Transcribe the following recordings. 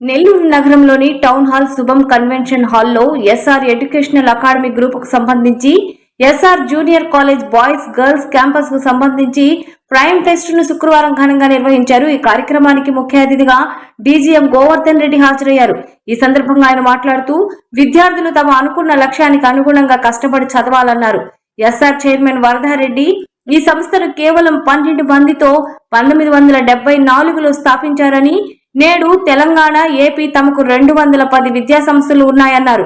నెల్లూరు నగరంలోని town hall Shubham convention హాల్లో SR educational academy గ్రూప్కు సంబంధించి SR junior college boys girls క్యాంపస్కు సంబంధించి ప్రైమ్ టెస్టును శుక్రవారం ఘనంగా నిర్వహించారు. ఈ కార్యక్రమానికి ముఖ్య అతిథిగా డీజీఎం గోవర్ధన్ రెడ్డి హాజరయ్యారు. ఈ సందర్భంగా ఆయన మాట్లాడుతూ విద్యార్థులు తమ అనుకున్న లక్ష్యానికి అనుగుణంగా కష్టపడి చదవాలన్నారు. ఎస్ఆర్ చైర్మన్ వరదారెడ్డి ఈ సంస్థను కేవలం పన్నెండు మందితో పంతొమ్మిది వందల డెబ్బై నాలుగులో స్థాపించారని నేడు తెలంగాణ ఏపీ తమకు రెండు వందల పది విద్యా సంస్థలు ఉన్నాయన్నారు.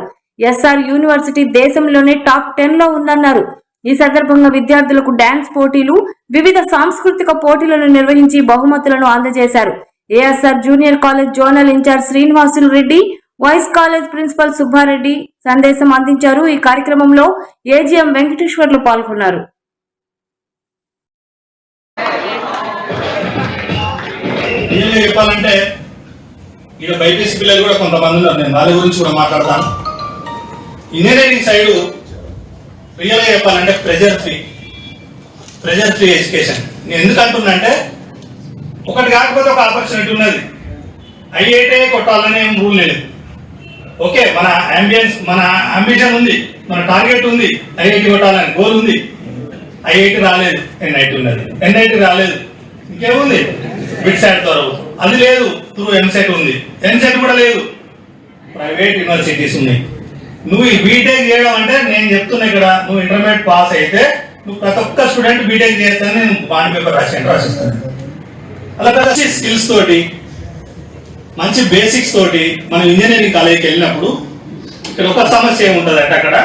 ఎస్ఆర్ యూనివర్సిటీ దేశంలోనే టాప్ టెన్లో ఉందన్నారు. ఈ సందర్భంగా విద్యార్థులకు డాన్స్ పోటీలు వివిధ సాంస్కృతిక పోటీలను నిర్వహించి బహుమతులను అందజేశారు. ASR junior college zonal incharge Srinivasulu Reddy vice college principal Subbareddy సందేశం అందించారు. ఈ కార్యక్రమంలో ఏజీఎం వెంకటేశ్వర్లు పాల్గొన్నారు. నిజంగా చెప్పాలంటే ఇక్కడ బైపీసీ పిల్లలు కూడా కొంతమంది ఉన్నారు. నేను వాళ్ళ గురించి కూడా మాట్లాడతాను. ఇంజనీరింగ్ సైడ్ రియల్గా చెప్పాలంటే pressure free pressure free education నేను ఎందుకు అంటున్నానంటే ఒకటి కాకపోతే ఒక ఆపర్చునిటీ ఉన్నది. ఐఐటే కొట్టాలనే ఏం రూల్ లేదు. ఓకే మన అంబియన్స్ మన అంబిషన్ ఉంది. మన టార్గెట్ ఉంది. ఐఐటి కొట్టాలని గోల్ ఉంది. ఐఐటి రాలేదు. ఎన్ఐటి ఉన్నది. ఎన్ఐటి రాలేదు. ఇంకేముంది? బిట్ సైడ్ ద్వారా అది లేదు. త్రూ ఎంసెట్ ఉంది. ఎంసెట్ కూడా లేదు. ప్రైవేట్ యూనివర్సిటీస్ ఉన్నాయి. నువ్వు ఈ బీటెక్ చేయడం అంటే నేను చెప్తున్నా ఇక్కడ నువ్వు ఇంటర్మీడియట్ పాస్ అయితే నువ్వు ప్రతి ఒక్క స్టూడెంట్ బీటెక్ చేస్తానని నేను బాండ్ పేపర్ రాసి రాసిస్తాను. అలా కలిసి స్కిల్స్ తోటి మంచి బేసిక్స్ తోటి మనం ఇంజనీరింగ్ కాలేజీకి వెళ్ళినప్పుడు ఇక్కడ ఒక సమస్య ఏముంటుంది అంటే అక్కడ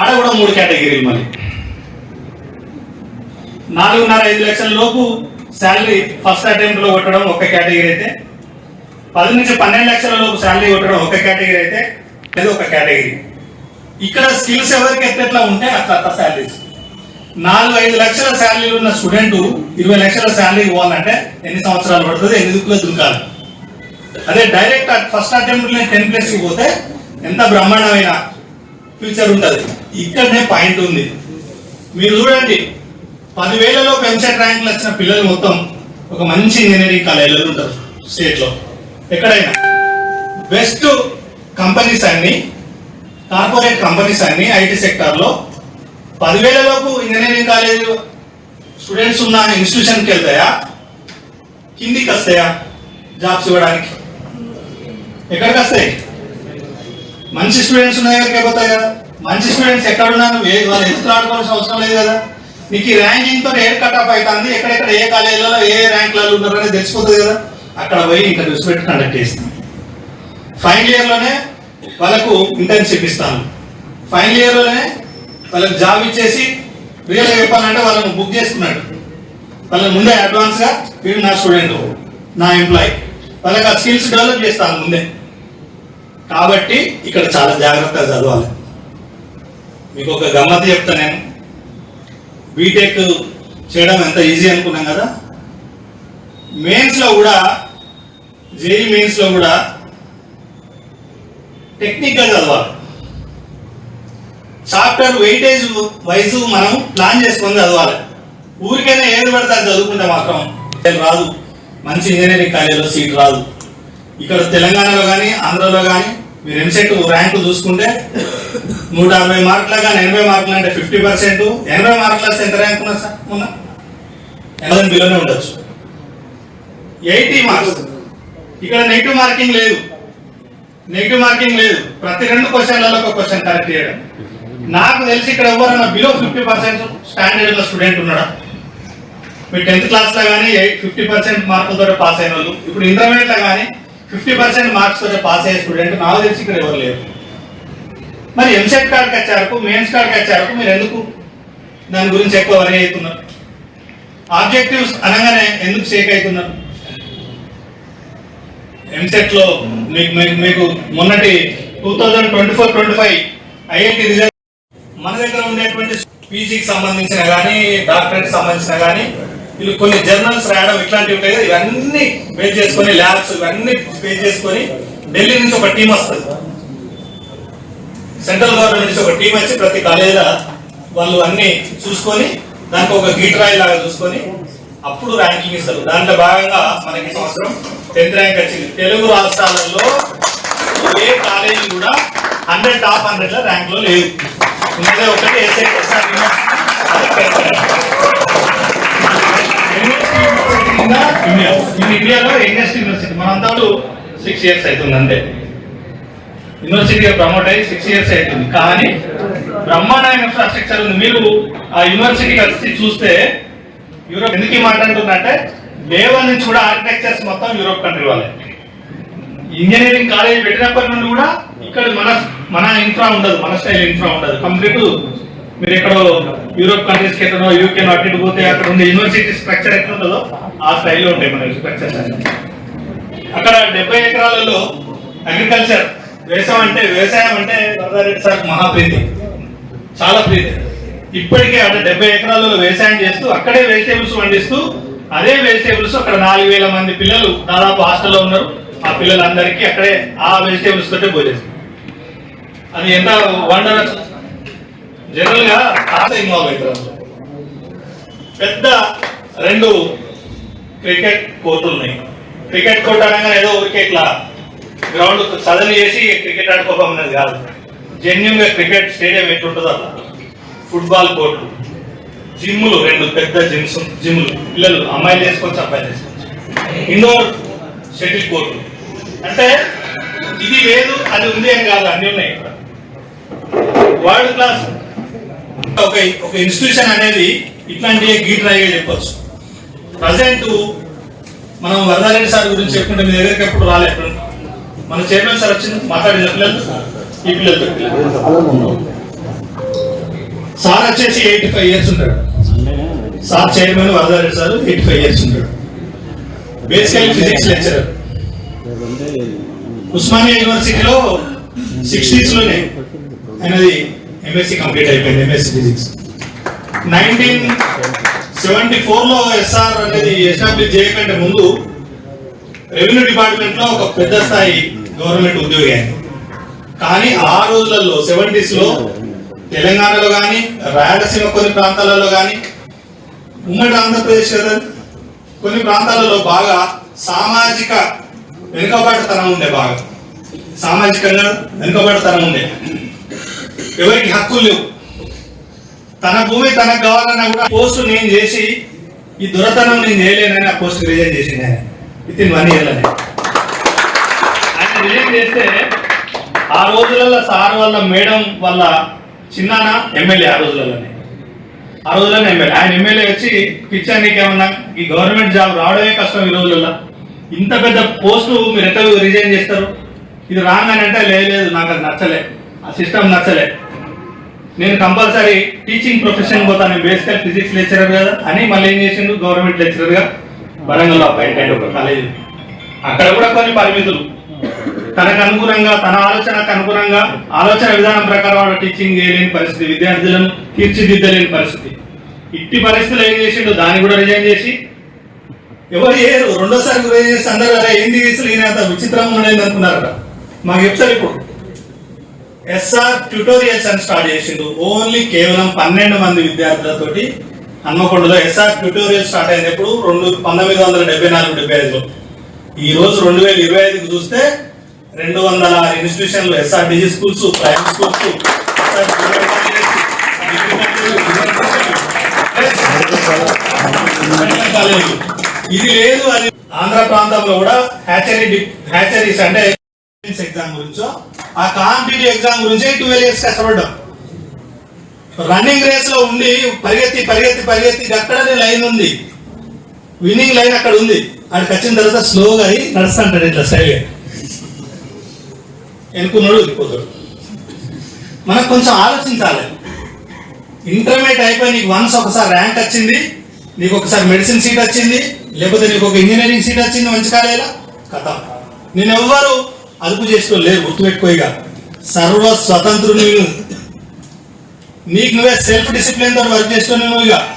ఆడ కూడా మూడు కేటగిరీలు మళ్ళీ. నాలుగున్నర ఐదు లక్షల లోపు శాలరీ ఫస్ట్ అటెంప్ట్లో కొట్టడం ఒక కేటగిరీ అయితే పది నుంచి పన్నెండు లక్షల లోపు శాలరీ కొట్టడం ఒక కేటగిరీ అయితే లేదు ఒక కేటగిరీ. ఇక్కడ స్కిల్స్ ఎవరికి ఎట్లా ఉంటే అట్లా అట్లా శాలరీస్. నాలుగు ఐదు లక్షల శాలరీలు ఉన్న స్టూడెంట్ ఇరవై లక్షల శాలరీ పోవాలంటే ఎన్ని సంవత్సరాలు పడుతుంది ఎన్ని దిక్కులో దుంకాలి. అదే direct first attempt ten plus పోతే ఎంత బ్రహ్మాండమైన ఫ్యూచర్ ఉంటుంది. ఇక్కడనే పాయింట్ ఉంది. మీరు చూడండి పదివేలలో ఎంసెట్ ర్యాంకులు వచ్చిన పిల్లలు మొత్తం ఒక మంచి ఇంజనీరింగ్ కాలేజీలో ఉంటారు స్టేట్లో. ఎక్కడైనా. బెస్ట్ కంపెనీస్ అన్ని కార్పొరేట్ కంపెనీస్ అన్ని ఐటీ సెక్టార్లో పదివేలలోపు ఇంజనీరింగ్ కాలేజ్ స్టూడెంట్స్ ఉన్న ఇన్స్టిట్యూషన్కి వెళ్తాయా? కిందికి వస్తాయా? జాబ్స్ ఇవ్వడానికి. ఎక్కడికి వస్తాయి? మంచి స్టూడెంట్స్ ఉన్న దగ్గరికి పోతాయి కదా మంచి స్టూడెంట్స్ ఎక్కడున్నా? నువ్వు వాళ్ళు ఎదురు ఆడుకోవాల్సిన అవసరం లేదు కదా. నీకు ఈ ర్యాంకింగ్తో హెయిర్ కట్ ఆఫ్ అవుతుంది ఎక్కడెక్కడ ఏ కాలేజీలలో ఏ ర్యాంకులలో ఉన్నారు అనేది తెలిసిపోతుంది కదా. అక్కడ పోయి ఇంటర్వ్యూస్ పెట్టి కండక్ట్ చేస్తాం. ఫైనల్ ఇయర్లోనే వాళ్ళకు ఇంటర్న్షిప్ ఇస్తాను ఫైనల్ ఇయర్లోనే వాళ్ళకి జాబ్ ఇచ్చేసి రియల్ చెప్పాలంటే వాళ్ళని బుక్ చేసుకున్నాడు. వాళ్ళని ముందే అడ్వాన్స్గా వీడు నా స్టూడెంట్ నా ఎంప్లాయ్ వాళ్ళకి ఆ స్కిల్స్ డెవలప్ చేస్తాను ముందే. కాబట్టి ఇక్కడ చాలా జాగ్రత్తగా చదవాలి. మీకు ఒక గమ్మత్తు చెప్తా నేను. బీటెక్ చేయడం ఎంత ఈజీ అనుకున్నాం కదా? మెయిన్స్లో కూడా జేఈ మెయిన్స్లో కూడా టెక్నిక్గా చదవాలి. చాప్టర్ వెయిటేజ్ వైజ్ మనం ప్లాన్ చేసుకొని చదవాలి. ఊరికైనా ఏది పడితే అది చదువుకుంటే మాత్రం రాదు. మంచి ఇంజనీరింగ్ కాలేజీలో సీట్ రాదు. ఇక్కడ తెలంగాణలో కానీ ఆంధ్రలో కానీ మీరు ఎంసెట్ ర్యాంకు చూసుకుంటే నూట అరవై మార్కుల కానీ ఎనభై మార్కులు అంటే ఫిఫ్టీ పర్సెంట్ ఎనభై మార్కులు వస్తే ఎంత ర్యాంక్ ఉన్నా సార్? ఉన్నా? ఎనభై బిలోనే ఉండొచ్చు. Eighty marks. ఇక్కడ నెగిటివ్ మార్కింగ్ లేదు. నెగిటివ్ మార్కింగ్ లేదు. ప్రతి రెండు క్వశ్చన్లలో ఒక క్వశ్చన్ కరెక్ట్ చేయడం. నాకు తెలిసి ఇక్కడ ఎవరన్నా బిలో ఫిఫ్టీ పర్సెంట్ స్టాండర్డ్ ఉన్న స్టూడెంట్ ఉన్నాడా? మీరు టెన్త్ క్లాస్లో కానీ కానీ ఫిఫ్టీ పర్సెంట్ మార్కులతో పాస్ అయిన వాళ్ళు. ఇప్పుడు ఇంటర్మీడియట్లో కానీ ఫిఫ్టీ పర్సెంట్ మార్క్స్ పాస్ అయ్యే స్టూడెంట్ నాకు తెలిసి ఇక్కడ ఎవరు లేరు. మరి ఎంసెట్ కార్డ్కి వచ్చారు మెయిన్స్ కార్డ్కి వచ్చారు మీరు ఎందుకు దాని గురించి ఎక్కువ వరి అవుతున్నారు? ఆబ్జెక్టివ్స్ అనగానే ఎందుకు షేక్ అవుతున్నారు? ఎంసెట్లో మీకు మీకు- మీకు మొన్నటి two thousand twenty four twenty five IIT result మన దగ్గర ఉండేటువంటి పీజీకి సంబంధించిన కానీ డాక్టరేట్ సంబంధించిన కానీ వీళ్ళు కొన్ని జర్నల్స్ రాయడం ఇట్లాంటివి ఉంటాయి కదా ఇవన్నీ బేస్ చేసుకొని ల్యాబ్స్ ఇవన్నీ బేస్ చేసుకొని ఢిల్లీ నుంచి ఒక టీం వస్తుంది. సెంట్రల్ గవర్నమెంట్ నుంచి ఒక టీం వచ్చి ప్రతి కాలేజీలో వాళ్ళు అన్ని చూసుకొని దానికి ఒక గీట్ రాయి లాగా చూసుకొని అప్పుడు ర్యాంకింగ్ ఇస్తారు. దాంట్లో భాగంగా మనకి సంవత్సరం టెన్త్ ర్యాంక్ వచ్చింది. తెలుగు రాష్ట్రాలలో ఏ కాలేజీ కూడా హండ్రెడ్ టాప్ హండ్రెడ్లో ర్యాంక్. లో లేదు ఉన్నదే ఒకటి ఎస్ఐ ఇండియాలో యంగెస్ట్ యూనివర్సిటీ. మనంతా సిక్స్ ఇయర్స్ అవుతుంది అంతే. యూనివర్సిటీగా ప్రమోట్ అయ్యి సిక్స్ ఇయర్స్ అవుతుంది కానీ బ్రహ్మాండమైన ఇన్ఫ్రాస్ట్రక్చర్ ఉంది. మీరు ఆ యూనివర్సిటీ కలిసి చూస్తే యూరోప్ ఎందుకు మాట్లాడుతుందంటే వేవల్ నుంచి కూడా ఆర్కిటెక్చర్స్ మొత్తం యూరోప్ కంట్రీ వాళ్ళే. ఇంజనీరింగ్ కాలేజ్ పెట్టినప్పటి నుండి కూడా ఇక్కడ మన మన ఇన్ఫ్రా ఉండదు మన స్టైల్ ఇన్ఫ్రా ఉండదు. కంప్లీట్ మీరు ఎక్కడో యూరోప్ కంట్రీస్కి ఎక్కడో యూకే అటు ఇటు పోతే అక్కడ ఉండే యూనివర్సిటీ స్ట్రక్చర్ ఎట్లుంటుందో ఆ స్టైల్లో ఉంటాయి మన స్ట్రక్చర్స్ అక్కడ డెబ్బై ఎకరాలలో అగ్రికల్చర్ వ్యవసాయం అంటే వ్యవసాయం అంటే వరదారెడ్డి సార్ మహాప్రీతి. చాలా ప్రీతి. ఇప్పటికే అక్కడ డెబ్బై ఎకరాలలో వ్యవసాయం చేస్తూ అక్కడే వెజిటేబుల్స్ పండిస్తూ అదే వెజిటేబుల్స్ అక్కడ నాలుగు వేల మంది పిల్లలు దాదాపు హాస్టల్లో ఉన్నారు. ఆ పిల్లలందరికీ అక్కడే ఆ వెజిటేబుల్స్ తోటే భోజనం. అది ఎంత వండర్ జనరల్గా తాత ఇన్వాల్వ్ అవుతారు పెద్ద రెండు క్రికెట్ కోర్టులు ఉన్నాయి. క్రికెట్ కోర్టు అనగానే ఏదో ఊరికే ఇట్లా గ్రౌండ్ సదన్ చేసి క్రికెట్ ఆడుకోమన్నది కాదు. జెన్యున్గా క్రికెట్ స్టేడియం ఎట్లుంటుందో ఫుట్బాల్ కోర్టు. జిమ్లు రెండు పెద్ద జిమ్స్ జిమ్లు పిల్లలు అమ్మాయిలు చేసుకోవచ్చు అబ్బాయిలు చేసుకోవచ్చు. Indoor shuttle court. అంటే ఇది లేదు అది ఉంది అని కాదు అన్ని ఉన్నాయి ఇక్కడ. వరల్డ్ క్లాస్ ఒక ఒక ఇన్స్టిట్యూషన్ అనేది ఇట్లాంటి గీ డ్రైవ్ చెప్పొచ్చు. ప్రజెంట్ మనం వరదారెడ్డి సార్ గురించి చెప్పుకుంటే మీ దగ్గరికి ఎప్పుడు రాలేదు మన చైర్మన్ సార్ వచ్చింది మాట్లాడిన పిల్లలు ఈ పిల్లలతో. సార్ వచ్చేసి ఎయిటీ ఫైవ్ ఇయర్స్ ఉంటాడు. Sir chairman Varada Reddy sir eighty five years ఉంటాడు. Basically physics lecturer. ఉస్మానియా యూనివర్సిటీలో సిక్స్టీస్లోనే ఆయనది ఎంఎస్సి కంప్లీట్ అయిపోయింది ఎంఎస్సి ఫిజిక్స్. నైన్టీన్ సెవెంటీ ఫోర్లో ఎస్ఆర్ అనేది ఎస్టాబ్లిష్ చేయకంటే ముందు రెవెన్యూ డిపార్ట్మెంట్లో ఒక పెద్ద స్థాయి గవర్నమెంట్ ఉద్యోగి ఆయన కానీ ఆ రోజులలో సెవెంటీస్లో తెలంగాణలో కానీ రాయలసీమ కొన్ని ప్రాంతాలలో కానీ ఉమ్మడి ఆంధ్రప్రదేశ్ కదా కొన్ని ప్రాంతాలలో బాగా సామాజిక వెనుకబాటుతనం ఉండే బాగా సామాజికంగా వెనుకబాటుతనం ఉండే. ఎవరికి హక్కులు లేవు. తన భూమి తనకు కావాలన్నా కూడా పోస్ట్ నేను చేసి ఈ దురతనం నేను చేయలేనని ఆ పోస్ట్ రిజైన్ చేసింది ఆయన. విత్ ఇన్ వన్ ఇయర్ ఆయన చేస్తే ఆ రోజులలో సార్ వాళ్ళ మేడం వల్ల చిన్నాన ఎమ్మెల్యే ఆ రోజులలోనే ఆ రోజులనే ఎమ్మెల్యే. ఆయన ఎమ్మెల్యే వచ్చి పిచ్చర్ నీకేమన్నా ఈ గవర్నమెంట్ జాబ్ రావడమే కష్టం ఈ రోజులలో ఇంత పెద్ద పోస్టు మీరు ఎట్లా రిజైన్ చేస్తారు? ఇది రాంగ్ అని అంటే లేదు నాకు అది నచ్చలే. ఆ సిస్టమ్ నచ్చలే. నేను కంపల్సరీ టీచింగ్ ప్రొఫెషన్ పోతాను బేసికల్ ఫిజిక్స్ లెక్చరర్ కదా అని మళ్ళీ ఏం చేసిండు? గవర్నమెంట్ లెక్చరర్గా వరంగల్లో వరంగల్ ఒక కాలేజీ అక్కడ కూడా కొన్ని పరిమితులు. తనకు అనుగుణంగా తన ఆలోచనకు అనుగుణంగా ఆలోచన విధానం ప్రకారం వాడు టీచింగ్ చేయలేని పరిస్థితి విద్యార్థులను తీర్చిదిద్దలేని పరిస్థితి. ఇట్టి పరిస్థితులు ఏం చేసిండు? దాన్ని కూడా రిజైన్ చేసి ఎవరు చేయరు. రెండోసారి రిజైన్ చేసి అందరూ అరే ఏంది అసలు ఈయన అంత విచిత్రంగా ఉండేది అనుకున్నారట. మాకు చెప్తారు ఇప్పుడు. ఎస్ఆర్ ట్యూటోరియల్స్ అని స్టార్ట్ చేసిండు. ఓన్లీ కేవలం పన్నెండు మంది విద్యార్థులతోటి హన్మకొండలో ఎస్ఆర్ ట్యూటోరియల్ స్టార్ట్ అయినప్పుడు రెండు పంతొమ్మిది వందల డెబ్బై నాలుగు డెబ్బై ఐదులో. ఈ రోజు రెండు వేల ఇరవై ఐదుకి చూస్తే రెండు వందల ఆరు ఇన్స్టిట్యూషన్లు ఎస్ఆర్డిజి స్కూల్స్ ప్రైవేట్ స్కూల్స్ ఇది లేదు అది ఆంధ్ర ప్రాంతంలో కూడా హ్యాచరీ హ్యాచరీస్ అంటే ఎగ్జామ్ గురించో ఆ కాంపిటేటివ్ ఎగ్జామ్ గురించి ట్వెల్వ్ ఇయర్స్ కష్టపడ్డాం. రన్నింగ్ రేస్లో ఉండి పరిగెత్తి పరిగెత్తి పరిగెత్తి అక్కడనే లైన్ ఉంది. విన్నింగ్ లైన్ అక్కడ ఉంది. అక్కడికి వచ్చిన తర్వాత స్లోగా అయి నడుస్తుంటాడు ఇట్లా స్టైల్ ఎన్నుకున్నాడు వెళ్ళిపోతాడు. మనకు కొంచెం ఆలోచించాలి. ఇంటర్మీడియట్ అయిపోయి నీకు వన్స్ ఒకసారి ర్యాంక్ వచ్చింది నీకు ఒకసారి మెడిసిన్ సీట్ వచ్చింది లేకపోతే నీకు ఒక ఇంజనీరింగ్ సీట్ వచ్చింది మంచి కాలేలా కథ. నేను ఎవ్వరు అదుపు చేసుకో లేరు ఇక సర్వ స్వతంత్రు నేను నీకు నువ్వే సెల్ఫ్ డిసిప్లిన్తో వర్క్ చేసుకుని నువ్వు ఇక.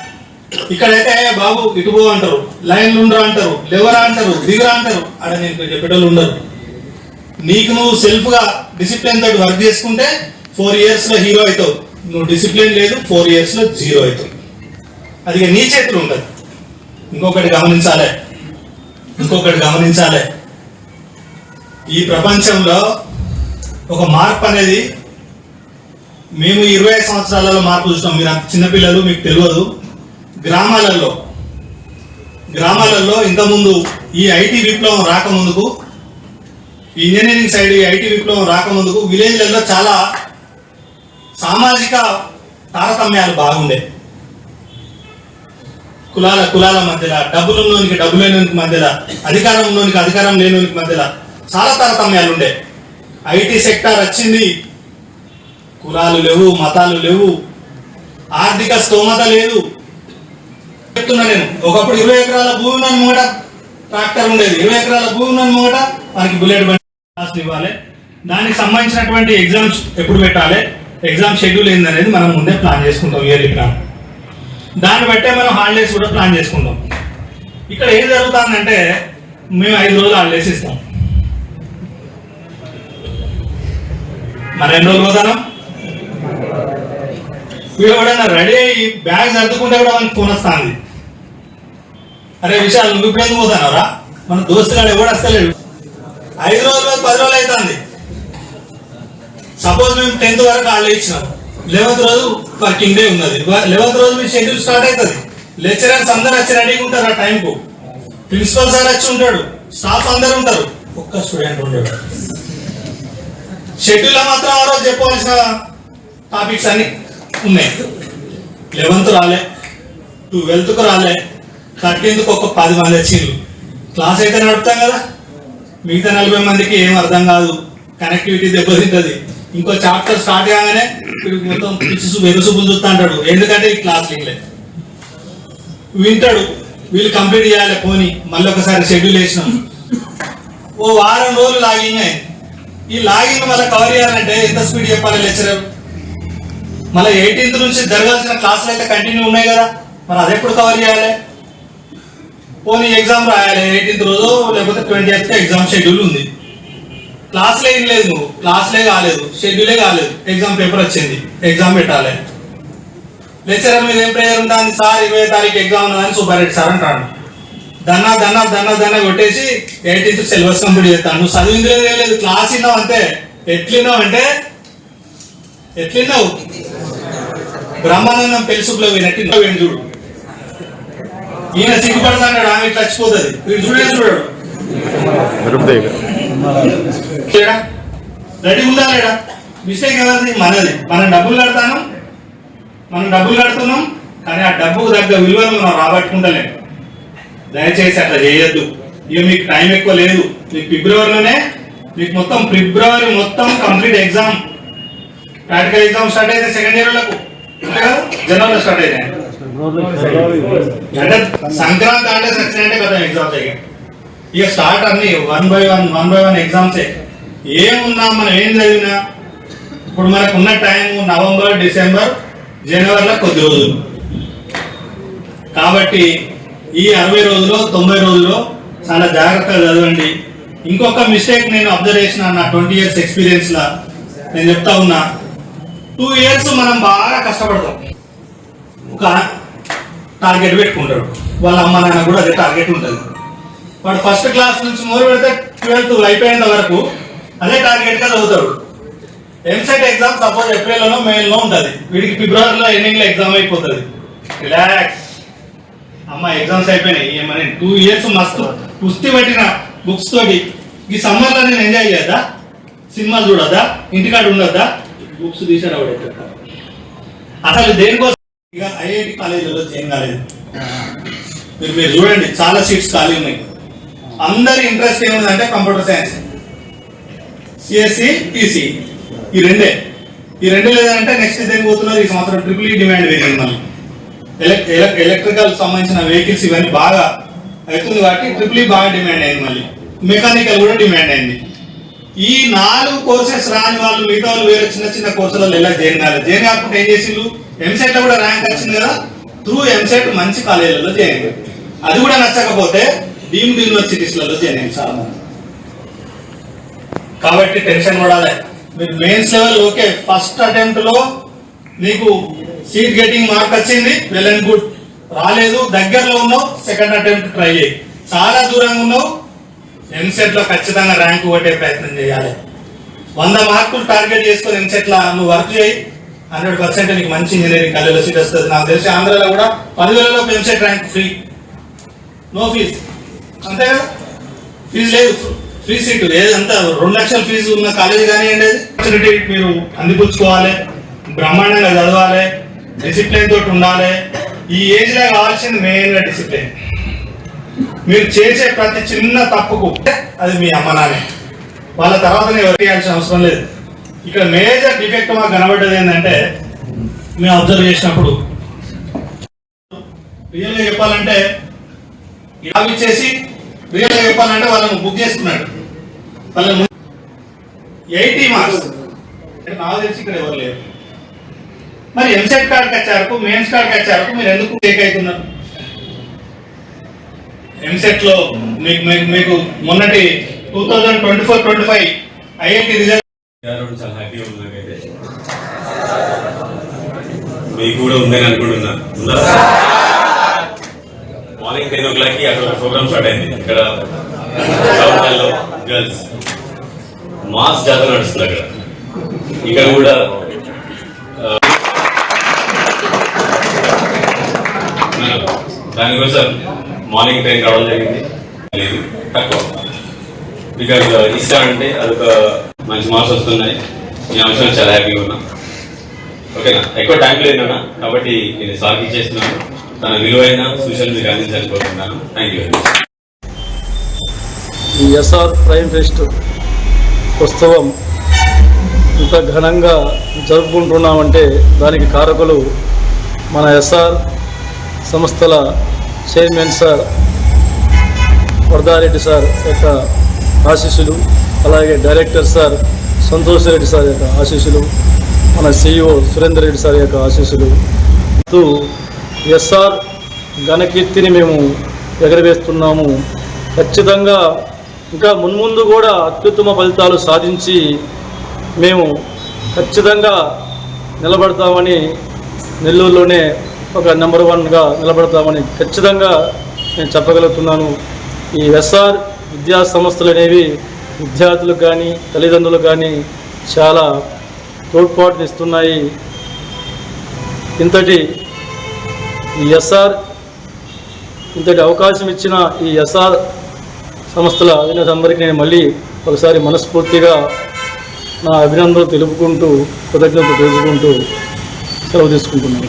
ఇక్కడైతే బాబు ఇటు పో అంటారు. లైన్లు ఉండరు అంటారు. లేవరా అంటారు. దిగురా అంటారు. అక్కడ నేను చెప్పేటోళ్ళు ఉండరు. నీకు నువ్వు సెల్ఫ్గా డిసిప్లిన్ తోటి వర్క్ చేసుకుంటే ఫోర్ ఇయర్స్లో హీరో అవుతావు. నువ్వు డిసిప్లిన్ లేదు ఫోర్ ఇయర్స్లో జీరో అవుతావు. అది నీ చేతులు ఉంటుంది. ఇంకొకటి గమనించాలి. ఇంకొకటి గమనించాలి. ఈ ప్రపంచంలో ఒక మార్పు అనేది మేము ఇరవై ఐదు సంవత్సరాలలో మార్పు చూసినాం. మీరు చిన్నపిల్లలు మీకు తెలియదు. గ్రామాలలో గ్రామాలలో ఇంతకుముందు ఈ ఐటీ విప్లవం రాకముందుకు ఇంజనీరింగ్ సైడ్ ఐటీ విప్లవం రాకముందుకు విలేజ్లలో చాలా సామాజిక తారతమ్యాలు బాగుండే. కులాల కులాల మధ్యలో డబ్బులు ఉన్నోనికి డబ్బు లేనోనికి మధ్యలో అధికారం ఉన్నోనికి అధికారం లేనోనికి మధ్యలో చాలా తారతమ్యాలు ఉండే. ఐటీ సెక్టార్ వచ్చింది. కులాలు లేవు మతాలు లేవు. ఆర్థిక స్తోమత లేదు. చెప్తున్నా నేను. ఒకప్పుడు ఇరవై ఎకరాల భూమి ఉన్న మూట ట్రాక్టర్ ఉండేది. ఇరవై ఎకరాల భూమి ఉన్న మూట మనకి బుల్లెట్ బండి ఇవ్వాలి. దానికి సంబంధించినటువంటి ఎగ్జామ్స్ ఎప్పుడు పెట్టాలి? ఎగ్జామ్ షెడ్యూల్ ఏందనేది మనం ముందే ప్లాన్ చేసుకుంటాం ఇయర్లీ ప్లాన్ దాన్ని బట్టే మనం హాలిడేస్ కూడా ప్లాన్ చేసుకుంటాం. ఇక్కడ ఏం జరుగుతుందంటే మేము ఐదు రోజులు హాలిడేస్ ఇస్తాం. మరి రెండు రోజులు పోతాను ఎవడైనా రెడీ అయ్యి బ్యాగ్ సర్దుకుంటే కూడా మనకి ఫోన్ వస్తుంది. అరే విశాల్ నువ్వు ఇప్పుడు ఎందుకు పోతానవరా మన దోస్తుగాడు ఎవడు వస్తలేడు? ఐదు రోజులు పది రోజులు అవుతుంది. సపోజ్ మేము టెన్త్ వరకు హాలిడే ఇచ్చినాం. లెవెన్త్ రోజు వర్కింగ్ డే ఉన్నది. లెవెన్త్ రోజు మీ షెడ్యూల్ స్టార్ట్ అవుతుంది. లెక్చరర్స్ అందరు వచ్చి రెడీగా ఉంటారు ఆ టైంకు ప్రిన్సిపల్ సార్ వచ్చి ఉంటాడు. స్టాఫ్ అందరు ఉంటారు. ఒక్క స్టూడెంట్ ఉంటాడు షెడ్యూల్ మాత్రం ఆ రోజు చెప్పవలసిన టాపిక్స్ అన్ని ఉన్నాయి. లెవెన్త్ రాలే. ట్వెల్త్కు రాలే. థర్టీన్త్కి ఒక పది మంది వచ్చిండ్రు. క్లాస్ అయితే నడుపుతాం కదా? మిగతా నలభై మందికి ఏం అర్థం కాదు. కనెక్టివిటీ దెబ్బతింటది. ఇంకో చాప్టర్ స్టార్ట్ కాగానే వీడు మొత్తం పిచ్చి వెరుసుపులు చూస్తా అంటాడు. ఎందుకంటే ఈ క్లాస్ లింక్లే. వింటాడు. వీళ్ళు కంప్లీట్ చేయాలి పోని. మళ్ళీ ఒకసారి షెడ్యూల్ వేసినాం ఓ వారం రోజులు లాగింగ్ అయింది ఈ లాగిన్ మళ్ళీ కవర్ చేయాలంటే ఎంత స్పీడ్ చెప్పాలి లెక్చరర్ మళ్ళీ ఎయిటీన్త్ నుంచి జరగాల్సిన క్లాసులు అయితే కంటిన్యూ ఉన్నాయి కదా. మరి అదెప్పుడు కవర్ చేయాలి? పోనీ ఎగ్జామ్ రాయాలి ఎయిటీన్త్ రోజు లేకపోతే ట్వంటీ ఎయిత్ ఎగ్జామ్ షెడ్యూల్ ఉంది. క్లాస్లే ఏం లేదు నువ్వు. క్లాస్లే కాలేదు. షెడ్యూలే కాలేదు. ఎగ్జామ్ పేపర్ వచ్చింది. ఎగ్జామ్ పెట్టాలి. లెక్చరర్ మీద ఏం ప్రేయర్ ఉంటుంది సార్ ఇరవై తారీఖు ఎగ్జామ్ ఉన్నదని సుబ్బారెడ్డి సార్ అంటాడు. దన్నా దన్నా దన్నా దన్నా కొట్టేసి ఎయిటీన్త్ సిలబస్ కంప్లీట్ చేస్తాను నువ్వు చదివింది లేదు ఏం లేదు. క్లాస్ విన్నావు అంతే. ఎట్లున్నావు అంటే? ఎట్లున్నావు? బ్రహ్మానందం పెళ్ళిసుకులో వినట్టు పోయినట్టు చూడు. ఈయన సిగ్గుపడతాడు ఆమె చచ్చిపోతుంది. వీడు చూడే చూడాడు రెడీ ఉందా లేడా? మిస్టేక్ ఎవరిది? మనది. మనం డబ్బులు కడతాను మనం డబ్బులు కడుతున్నాం కానీ ఆ డబ్బుకు తగ్గ విలువను మనం రాబట్టుకుంటలేం. దయచేసి అట్లా చేయొద్దు. ఇక మీకు టైం ఎక్కువ లేదు. మీకు ఫిబ్రవరిలోనే మీకు మొత్తం ఫిబ్రవరి మొత్తం complete exam. Practical exam start అయితే సెకండ్ ఇయర్ వాళ్ళకు. కదా? జనవరిలో స్టార్ట్ అయితే అంటే సంక్రాంతి అంటే కదా ఎగ్జామ్స్ అయ్యాయి ఇక స్టార్ట్ అన్ని one by one one by one exams ఏమున్నా మనం ఏం చదివినా ఇప్పుడు మనకు ఉన్న టైం నవంబర్ డిసెంబర్ జనవరిలో కొద్ది రోజులు. కాబట్టి ఈ అరవై రోజులు తొంభై రోజులు చాలా జాగ్రత్తగా చదవండి. ఇంకొక మిస్టేక్ నేను అబ్జర్వ్ చేసిన నా ట్వంటీ ఇయర్స్ ఎక్స్పీరియన్స్ లా. నేను చెప్తా ఉన్నా టూ ఇయర్స్ మనం బాగా కష్టపడతాం. ఒక టార్గెట్ పెట్టుకుంటాడు వాళ్ళ అమ్మ నాన్న కూడా అదే టార్గెట్ ఉంటుంది. వాడు ఫస్ట్ క్లాస్ నుంచి మొదలు పెడితే ట్వెల్త్ అయిపోయేంత వరకు అదే టార్గెట్గా చదువుతాడు. ఎంసెట్ ఎగ్జామ్ సపోజ్ ఏప్రిల్లోనో మేలో ఉంటుంది. వీడికి ఫిబ్రవరిలో ఎండింగ్లో ఎగ్జామ్ అయిపోతుంది. రిలాక్స్ అమ్మ ఎగ్జామ్స్ అయిపోయినాయి. ఏమని టూ ఇయర్స్ మస్తు పుస్తి పట్టిన బుక్స్ తోటి. ఈ సమ్మర్లో నేను ఎంజాయ్ చేయద్దా సినిమాలు చూడద్దా? ఇంటికాడ ఉండద్దా? బుక్స్ తీసాడు ఆవిడ అసలు దేనికోసం ఇక ఐఐటి కాలేజీలో చేయం కాలేదు. మీరు మీరు చూడండి చాలా సీట్స్ ఖాళీ ఉన్నాయి. అందరి ఇంట్రెస్ట్ ఏముందంటే కంప్యూటర్ సైన్స్. సిఎస్సి టీసీ ఈ రెండే. ఈ రెండు లేదంటే నెక్స్ట్ దేనికి పోతున్నారు? ఈ సంవత్సరం ట్రిపుల్ ఈ డిమాండ్ పెరిగింది మళ్ళీ. ఎలక్ ఎలక్ట్రికల్ సంబంధించిన వెహికల్స్ ఇవన్నీ బాగా అవుతుంది కాబట్టి ట్రిపుల్ ఈ e బాగా డిమాండ్ అయింది మళ్ళీ. మెకానికల్ కూడా డిమాండ్ అయింది. ఈ నాలుగు కోర్సెస్ రాని వాళ్ళు మిగతా వాళ్ళు వేరే చిన్న చిన్న కోర్సులలో ఎలా జాయిన్ కాలేదు. జాయిన్ కాకుండా ఏం చేసిండ్రు ఎంసెట్లో కూడా ర్యాంక్ వచ్చింది కదా? త్రూ ఎంసెట్ మంచి కాలేజీలలో జాయిన్ అది కూడా నచ్చకపోతే డీమ్డ్ యూనివర్సిటీస్లలో జాయిన్ అయ్యారు చాలా మంది. కాబట్టి టెన్షన్ పడాలి. మీరు మెయిన్స్ లెవెల్ ఓకే ఫస్ట్ అటెంప్ట్లో నీకు సీట్ గెటింగ్ మార్క్ వచ్చింది వెల్ అండ్ గుడ్ రాలేదు దగ్గరలో ఉన్నావు సెకండ్ అటెంప్ట్ ట్రై చేయి. చాలా దూరంగా ఉన్నావు ఎంసెట్లో ఖచ్చితంగా ర్యాంక్ కొట్టే ప్రయత్నం చేయాలి. వంద మార్కులు టార్గెట్ చేసుకొని ఎంసెట్ లా నువ్వు వర్క్ చేయి. హండ్రెడ్ పర్సెంట్ నీకు మంచి ఇంజనీరింగ్ కాలేజీలో సీట్ వస్తుంది. నాకు తెలిసి ఆంధ్రాలో కూడా పదివేలలో EAMCET rank free. No fee. అంతే కదా? ఫీజు లేదు. ఫ్రీ సీటు ఏదంత రెండు లక్షల ఫీజు ఉన్న కాలేజీ కానివ్వండి. ఆపర్చునిటీ మీరు అందిపుచ్చుకోవాలి. బ్రహ్మాండంగా చదవాలి. డిసిప్లిన్ తోటి ఉండాలి. ఈ ఏజ్లో కావాల్సింది మెయిన్గా డిసిప్లిన్ మీరు చేసే ప్రతి చిన్న తప్పుకు అది మీ అమ్మ నాన్నే. వాళ్ళ తర్వాత ఎవరు చేయాల్సిన అవసరం లేదు. ఇక్కడ మేజర్ డిఫెక్ట్ మాకు కనబడ్డది ఏంటంటే మేము అబ్జర్వ్ చేసినప్పుడు. రియల్గా చెప్పాలంటే జాబ్ ఇచ్చేసి రియల్గా చెప్పాలంటే వాళ్ళని బుక్ చేసుకున్నాడు. వాళ్ళని ఎయిటీ మార్క్స్ నాకు తెలిసి ఇక్కడ ఎవరు లేరు. మరి ఎంసెట్ కార్డ్కి వచ్చారు మెయిన్స్ కార్డ్కి వచ్చారు మీరు ఎందుకు టేక్ అవుతున్నారు ఎంసెట్లో మీకు మీకు- మీకు మొన్నటి two thousand twenty four twenty five IIT result చాలా హ్యాపీగా ఉంది నాకైతే మీకు కూడా ఉందని అనుకుంటున్నా. ఉందా? మార్నింగ్ టెన్ ఓ క్లాక్కి అక్కడ ప్రోగ్రామ్ స్టార్ట్ అయింది. ఇక్కడ లో గర్ల్స్ మాస్ జాతర నడుస్తుంది అక్కడ. ఇక్కడ కూడా దానికోసం మార్నింగ్ టైం రావడం జరిగింది. లేదు తక్కువ. బికాజ్ uh, ఇస్తా అంటే అదొక మంచి మార్క్స్ వస్తున్నాయి. ఈ అంశం చాలా హ్యాపీగా ఉన్నా. ఓకేనా ఎక్కువ టైం లేదన్నా కాబట్టి నేను సార్కి ఇచ్చేస్తున్నాను. తన విలువైన సూచనలు మీకు అందించాలనుకుంటున్నాను థ్యాంక్ యూ వెరీ మచ్ ఈ ఎస్ఆర్ ప్రైమ్ ఫెస్ట్ ఉత్సవం ఇంత ఘనంగా జరుపుకుంటున్నామంటే దానికి కారకులు మన ఎస్ఆర్ సంస్థల చైర్మన్ సార్ వరదారెడ్డి సార్ యొక్క ఆశీస్సులు. అలాగే director sir Santosh Reddy sir యొక్క ఆశీస్సులు మన సిఇఓ సురేందర్ రెడ్డి సార్ యొక్క ఆశీస్సులు. ఎస్ఆర్ ఘనకీర్తిని మేము ఎగరవేస్తున్నాము. ఖచ్చితంగా ఇంకా మున్ముందు కూడా అత్యుత్తమ ఫలితాలు సాధించి మేము ఖచ్చితంగా నిలబడతామని నెల్లూరులోనే ఒక నెంబర్ వన్గా నిలబడతామని ఖచ్చితంగా నేను చెప్పగలుగుతున్నాను. ఈ ఎస్ఆర్ విద్యా సంస్థలు అనేవి విద్యార్థులకు కానీ తల్లిదండ్రులకు కానీ చాలా తోడ్పాటునిస్తున్నాయి ఇంతటి ఈ ఎస్ఆర్ ఇంతటి అవకాశం ఇచ్చిన ఈ ఎస్ఆర్ సంస్థల అధినేతందరికీ నేను మళ్ళీ ఒకసారి మనస్ఫూర్తిగా నా అభినందనలు తెలుపుకుంటూ కృతజ్ఞతలు తెలుపుకుంటూ సెలవు తీసుకుంటున్నాను.